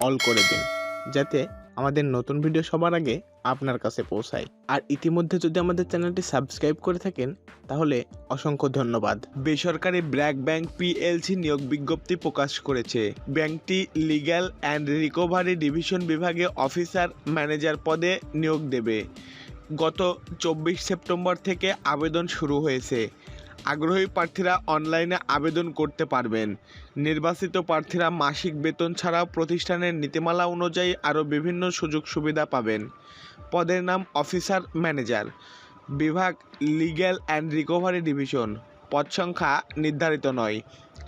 All করে দিন, যাতে আমাদের নতুন ভিডিও সবার আগে আপনার কাছে পৌঁছায়। আর ইতিমধ্যে যদি আমাদের চ্যানেলটি সাবস্ক্রাইব করে থাকেন, তাহলে অসংখ্য ধন্যবাদ। বেসরকারি ব্র্যাক ব্যাংক পিএলসি নিয়োগ বিজ্ঞপ্তি প্রকাশ করেছে। ব্যাংকটি লিগ্যাল অ্যান্ড রিকভারি ডিভিশন বিভাগে অফিসার ম্যানেজার পদে নিয়োগ দেবে। গত চব্বিশ সেপ্টেম্বর থেকে আবেদন শুরু হয়েছে। আগ্রহী প্রার্থীরা অনলাইনে আবেদন করতে পারবেন। নির্বাচিত প্রার্থীরা মাসিক বেতন ছাড়াও প্রতিষ্ঠানের নীতিমালা অনুযায়ী আরও বিভিন্ন সুযোগ সুবিধা পাবেন। পদের নাম অফিসার, ম্যানেজার। বিভাগ, লিগ্যাল অ্যান্ড রিকভারি ডিভিশন। পদ সংখ্যা নির্ধারিত নয়।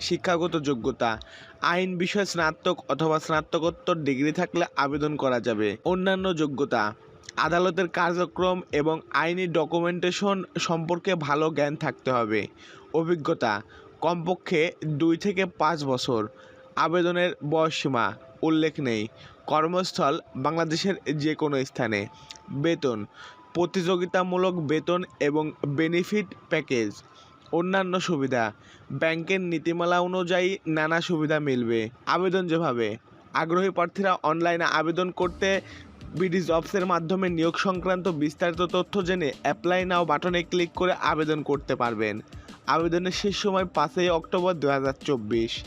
শিক্ষাগত যোগ্যতা। আইন বিষয়ে স্নাতক অথবা স্নাতকোত্তর ডিগ্রি থাকলে আবেদন করা যাবে। অন্যান্য যোগ্যতা। আদালতের কার্যক্রম এবং আইনি ডকুমেন্টেশন সম্পর্কে ভালো জ্ঞান থাকতে হবে। অভিজ্ঞতা, কমপক্ষে দুই থেকে পাঁচ বছর। আবেদনের বয়সসীমা, উল্লেখ নেই। কর্মস্থল বাংলাদেশের যে কোনো স্থানে। বেতন, প্রতিযোগিতামূলক বেতন এবং বেনিফিট প্যাকেজ। অন্যান্য সুবিধা, ব্যাংকের নীতিমালা অনুযায়ী নানা সুবিধা মিলবে। আবেদন যেভাবে। আগ্রহী প্রার্থীরা অনলাইনে আবেদন করতে বিডি জবসের মাধ্যমে নিয়োগ সংক্রান্ত বিস্তারিত তথ্য জেনে অ্যাপ্লাই নাও বাটনে ক্লিক করে আবেদন করতে পারবেন। আবেদনের শেষ সময় পাঁচই অক্টোবর দু হাজার চব্বিশ।